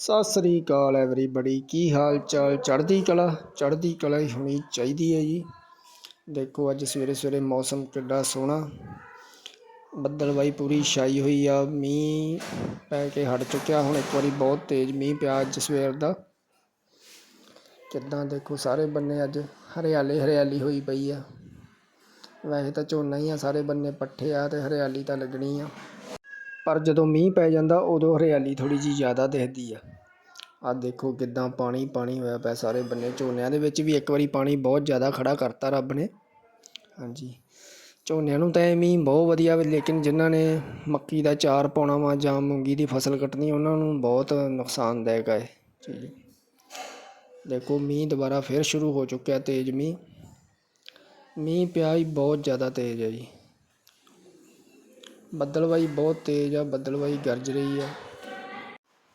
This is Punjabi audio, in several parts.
ਸਤਿ ਸ੍ਰੀ ਅਕਾਲ ਐਵਰੀਬਡੀ ਕੀ ਹਾਲ ਚਾਲ ਚੜ੍ਹਦੀ ਕਲਾ ਚੜ੍ਹਦੀ ਕਲਾ ਹੀ ਹੋਣੀ ਚਾਹੀਦੀ ਹੈ ਜੀ। ਦੇਖੋ, ਅੱਜ ਸਵੇਰੇ ਸਵੇਰੇ ਮੌਸਮ ਕਿੱਡਾ ਸੋਹਣਾ। ਬੱਦਲਵਾਈ ਪੂਰੀ ਛਾਈ ਹੋਈ ਆ, ਮੀਂਹ ਪੈ ਕੇ ਹਟ ਚੁੱਕਿਆ। ਹੁਣ ਇੱਕ ਵਾਰੀ ਬਹੁਤ ਤੇਜ਼ ਮੀਂਹ ਪਿਆ ਅੱਜ ਸਵੇਰ ਦਾ। ਕਿੱਦਾਂ ਦੇਖੋ, ਸਾਰੇ ਬੰਨੇ ਅੱਜ ਹਰਿਆਲੀ ਹਰਿਆਲੀ ਹੋਈ ਪਈ ਆ। ਵੈਸੇ ਤਾਂ ਝੋਨਾ ਹੀ ਆ, ਸਾਰੇ ਬੰਨੇ ਪੱਠੇ ਆ ਤੇ ਹਰਿਆਲੀ ਤਾਂ ਲੱਗਣੀ ਆ। ਪਰ ਜਦੋਂ ਮੀਂਹ ਪੈ ਜਾਂਦਾ, ਉਦੋਂ ਹਰਿਆਲੀ ਥੋੜ੍ਹੀ ਜਿਹੀ ਜ਼ਿਆਦਾ ਦਿਖਦੀ ਆ। ਆ ਦੇਖੋ ਕਿੱਦਾਂ ਪਾਣੀ ਪਾਣੀ ਹੋਇਆ ਪਿਆ ਸਾਰੇ ਬੰਨੇ। ਝੋਨਿਆਂ ਦੇ ਵਿੱਚ ਵੀ ਇੱਕ ਵਾਰੀ ਪਾਣੀ ਬਹੁਤ ਜ਼ਿਆਦਾ ਖੜਾ ਕਰਤਾ ਰੱਬ ਨੇ। ਹਾਂਜੀ, ਝੋਨਿਆਂ ਨੂੰ ਤਾਂ ਇਹ ਮੀਂਹ ਬਹੁਤ ਵਧੀਆ ਵਾ, ਲੇਕਿਨ ਜਿਨ੍ਹਾਂ ਨੇ ਮੱਕੀ ਦਾ ਚਾਰ ਪਾਉਣਾ ਵਾ ਜਾਂ ਮੂੰਗੀ ਦੀ ਫਸਲ ਕੱਟਣੀ, ਉਹਨਾਂ ਨੂੰ ਬਹੁਤ ਨੁਕਸਾਨਦਾਇਕ ਹੈ ਚੀਜ਼। ਦੇਖੋ ਮੀਂਹ ਦੁਬਾਰਾ ਫਿਰ ਸ਼ੁਰੂ ਹੋ ਚੁੱਕਿਆ ਤੇਜ਼ ਮੀਂਹ। ਮੀਂਹ ਪਿਆ ਹੀ ਬਹੁਤ ਜ਼ਿਆਦਾ ਤੇਜ਼ ਹੈ ਜੀ। ਬੱਦਲਵਾਈ ਬਹੁਤ ਤੇਜ਼ ਆ, ਬੱਦਲਵਾਈ ਗਰਜ ਰਹੀ ਆ।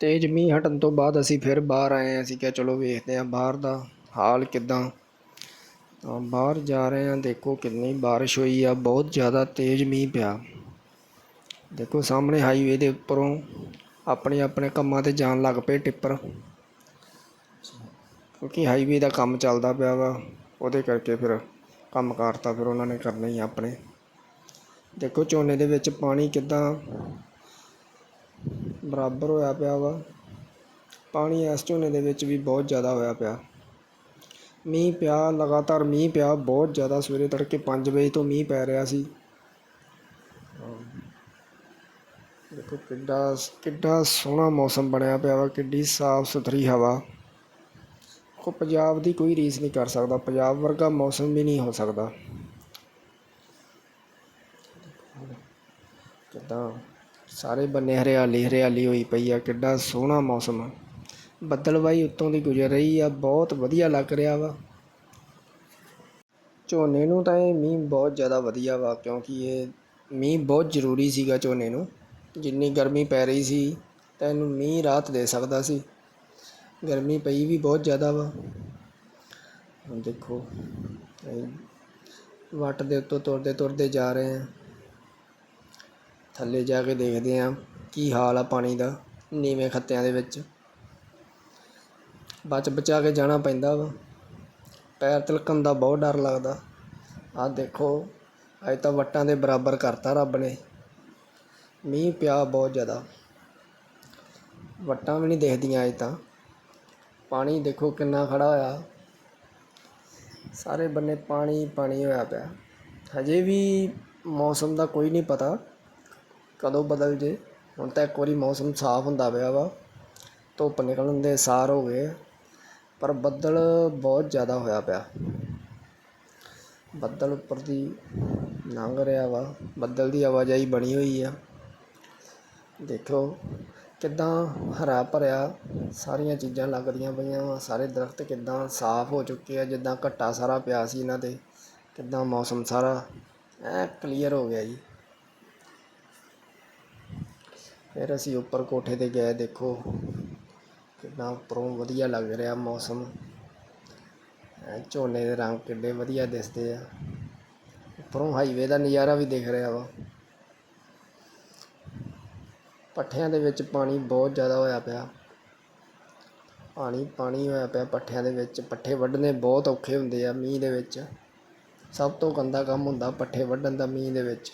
ਤੇਜ਼ ਮੀਂਹ ਹਟਣ ਤੋਂ ਬਾਅਦ ਅਸੀਂ ਫਿਰ ਬਾਹਰ ਆਏ ਹਾਂ। ਅਸੀਂ ਕਿਹਾ, ਚਲੋ ਵੇਖਦੇ ਹਾਂ ਬਾਹਰ ਦਾ ਹਾਲ ਕਿਦਾਂ। ਤਾਂ ਬਾਹਰ ਜਾ ਰਹੇ ਹਾਂ, ਦੇਖੋ ਕਿੰਨੀ ਬਾਰਿਸ਼ ਹੋਈ ਆ, ਬਹੁਤ ਜ਼ਿਆਦਾ ਤੇਜ਼ ਮੀਂਹ ਪਿਆ। ਦੇਖੋ ਸਾਹਮਣੇ ਹਾਈਵੇ ਦੇ ਉੱਪਰੋਂ ਆਪਣੇ ਆਪਣੇ ਕੰਮਾਂ ਤੇ ਜਾਣ ਲੱਗ ਪਏ ਟਿੱਪਰ। ਕਿਉਂਕਿ ਹਾਈਵੇ ਦਾ ਕੰਮ ਚੱਲਦਾ ਪਿਆ ਵਾ, ਉਹਦੇ ਕਰਕੇ ਫਿਰ ਕੰਮ ਕਾਰ ਤਾਂ ਫਿਰ ਉਹਨਾਂ ਨੇ ਕਰਨੇ ਹੀ ਆਪਣੇ। ਦੇਖੋ ਝੋਨੇ ਦੇ ਵਿੱਚ ਪਾਣੀ ਕਿੱਦਾਂ ਬਰਾਬਰ ਹੋਇਆ ਪਿਆ ਵਾ। ਪਾਣੀ ਇਸ ਝੋਨੇ ਦੇ ਵਿੱਚ ਵੀ ਬਹੁਤ ਜ਼ਿਆਦਾ ਹੋਇਆ ਪਿਆ। ਮੀਂਹ ਪਿਆ, ਲਗਾਤਾਰ ਮੀਂਹ ਪਿਆ, ਬਹੁਤ ਜ਼ਿਆਦਾ ਸਵੇਰੇ ਤੜਕੇ 5 ਵਜੇ ਤੋਂ ਮੀਂਹ ਪੈ ਰਿਹਾ ਸੀ। ਦੇਖੋ ਕਿੱਡਾ ਕਿੱਡਾ ਸੋਹਣਾ ਮੌਸਮ ਬਣਿਆ ਪਿਆ ਵਾ, ਕਿੱਡੀ ਸਾਫ਼ ਸੁਥਰੀ ਹਵਾ। ਕੋ ਪੰਜਾਬ ਦੀ ਕੋਈ ਰੀਸ ਨਹੀਂ ਕਰ ਸਕਦਾ, ਪੰਜਾਬ ਵਰਗਾ ਮੌਸਮ ਵੀ ਨਹੀਂ ਹੋ ਸਕਦਾ। ਕਿੱਦਾਂ ਸਾਰੇ ਬੰਨੇ ਹਰਿਆਲੀ ਹਰਿਆਲੀ ਹੋਈ ਪਈ ਆ, ਕਿੱਡਾ ਸੋਹਣਾ ਮੌਸਮ ਆ। ਬੱਦਲਵਾਈ ਉੱਤੋਂ ਦੀ ਗੁਜ਼ਰ ਰਹੀ ਆ, ਬਹੁਤ ਵਧੀਆ ਲੱਗ ਰਿਹਾ ਵਾ। ਝੋਨੇ ਨੂੰ ਤਾਂ ਇਹ ਮੀਂਹ ਬਹੁਤ ਜ਼ਿਆਦਾ ਵਧੀਆ ਵਾ, ਕਿਉਂਕਿ ਇਹ ਮੀਂਹ ਬਹੁਤ ਜ਼ਰੂਰੀ ਸੀਗਾ ਝੋਨੇ ਨੂੰ। ਜਿੰਨੀ ਗਰਮੀ ਪੈ ਰਹੀ ਸੀ, ਤਾਂ ਇਹਨੂੰ ਮੀਂਹ ਰਾਹਤ ਦੇ ਸਕਦਾ ਸੀ। ਗਰਮੀ ਪਈ ਵੀ ਬਹੁਤ ਜ਼ਿਆਦਾ ਵਾ। ਹੁਣ ਦੇਖੋ ਵੱਟ ਦੇ ਉੱਤੋਂ ਤੁਰਦੇ ਤੁਰਦੇ ਜਾ ਰਹੇ ਆ। ਥੱਲੇ ਜਾ ਕੇ ਦੇਖਦੇ ਹਾਂ ਕੀ ਹਾਲ ਆ ਪਾਣੀ ਦਾ, ਨੀਵੇਂ ਖੱਤਿਆਂ ਦੇ ਵਿੱਚ। ਬਚ ਬਚਾ ਕੇ ਜਾਣਾ ਪੈਂਦਾ ਵਾ। ਪੈਰ ਤਿਲਕਣ ਦਾ ਬਹੁਤ ਡਰ ਲੱਗਦਾ। ਆਹ ਦੇਖੋ, ਅੱਜ ਤਾਂ ਵੱਟਾਂ ਦੇ ਬਰਾਬਰ ਕਰਤਾ ਰੱਬ ਨੇ। ਮੀਂਹ ਪਿਆ ਬਹੁਤ ਜ਼ਿਆਦਾ। ਵੱਟਾਂ ਵੀ ਨਹੀਂ ਦਿਖਦੀਆਂ ਅੱਜ ਤਾਂ। ਪਾਣੀ ਦੇਖੋ ਕਿੰਨਾ ਖੜਾ ਹੋਇਆ। ਸਾਰੇ ਬੰਨੇ ਪਾਣੀ ਪਾਣੀ ਹੋਇਆ ਪਿਆ। ਹਜੇ ਵੀ ਮੌਸਮ ਦਾ ਕੋਈ ਨਹੀਂ ਪਤਾ। ਕਦੋਂ ਬਦਲ ਜੇ? ਹੁਣ ਤਾਂ ਇੱਕ ਵਾਰੀ ਮੌਸਮ ਸਾਫ਼ ਹੁੰਦਾ ਪਿਆ ਵਾ। ਧੁੱਪ ਨਿਕਲਣ ਦੇ ਸਾਰ ਹੋ ਗਏ। ਪਰ ਬੱਦਲ ਬਹੁਤ ਜ਼ਿਆਦਾ ਹੋਇਆ ਪਿਆ। ਬੱਦਲ ਉੱਪਰ ਦੀ ਲੰਘ ਰਿਹਾ ਵਾ। ਬੱਦਲ ਦੀ ਆਵਾਜਾਈ ਬਣੀ ਹੋਈ ਆ। ਦੇਖੋ ਕਿੱਦਾਂ ਹਰਾ ਭਰਿਆ ਸਾਰੀਆਂ ਚੀਜ਼ਾਂ ਲੱਗਦੀਆਂ ਪਈਆਂ ਵਾ। ਸਾਰੇ ਦਰਖਤ ਕਿੱਦਾਂ ਸਾਫ਼ ਹੋ ਚੁੱਕੇ ਆ। ਜਿੱਦਾਂ ਘੱਟਾ ਸਾਰਾ ਪਿਆ ਸੀ ਇਹਨਾਂ ਤੇ। ਕਿੱਦਾਂ ਮੌਸਮ ਸਾਰਾ, ਐ ਕਲੀਅਰ ਹੋ ਗਿਆ ਜੀ। ਫਿਰ ਅਸੀਂ ਉੱਪਰ ਕੋਠੇ ਤੇ ਗਏ, ਦੇਖੋ ਕਿੰਨਾ ਉੱਪਰੋਂ ਵਧੀਆ ਲੱਗ ਰਿਹਾ ਮੌਸਮ। ਝੋਨੇ ਦੇ ਰੰਗ ਕਿੱਡੇ ਵਧੀਆ ਦਿਸਦੇ ਆ। ਉੱਪਰੋਂ ਹਾਈਵੇ ਦਾ ਨਜ਼ਾਰਾ ਵੀ ਦਿਖ ਰਿਹਾ ਵਾ। ਪੱਠਿਆਂ ਦੇ ਵਿੱਚ ਪਾਣੀ ਬਹੁਤ ਜ਼ਿਆਦਾ ਹੋਇਆ ਪਿਆ। ਪਾਣੀ ਪਾਣੀ ਹੋਇਆ ਪਿਆ ਪੱਠਿਆਂ ਦੇ ਵਿੱਚ। ਪੱਠੇ ਵੱਢਣੇ ਬਹੁਤ ਔਖੇ ਹੁੰਦੇ ਆ ਮੀਂਹ ਦੇ ਵਿੱਚ। ਸਭ ਤੋਂ ਗੰਦਾ ਕੰਮ ਹੁੰਦਾ ਪੱਠੇ ਵੱਢਣ ਦਾ ਮੀਂਹ ਦੇ ਵਿੱਚ।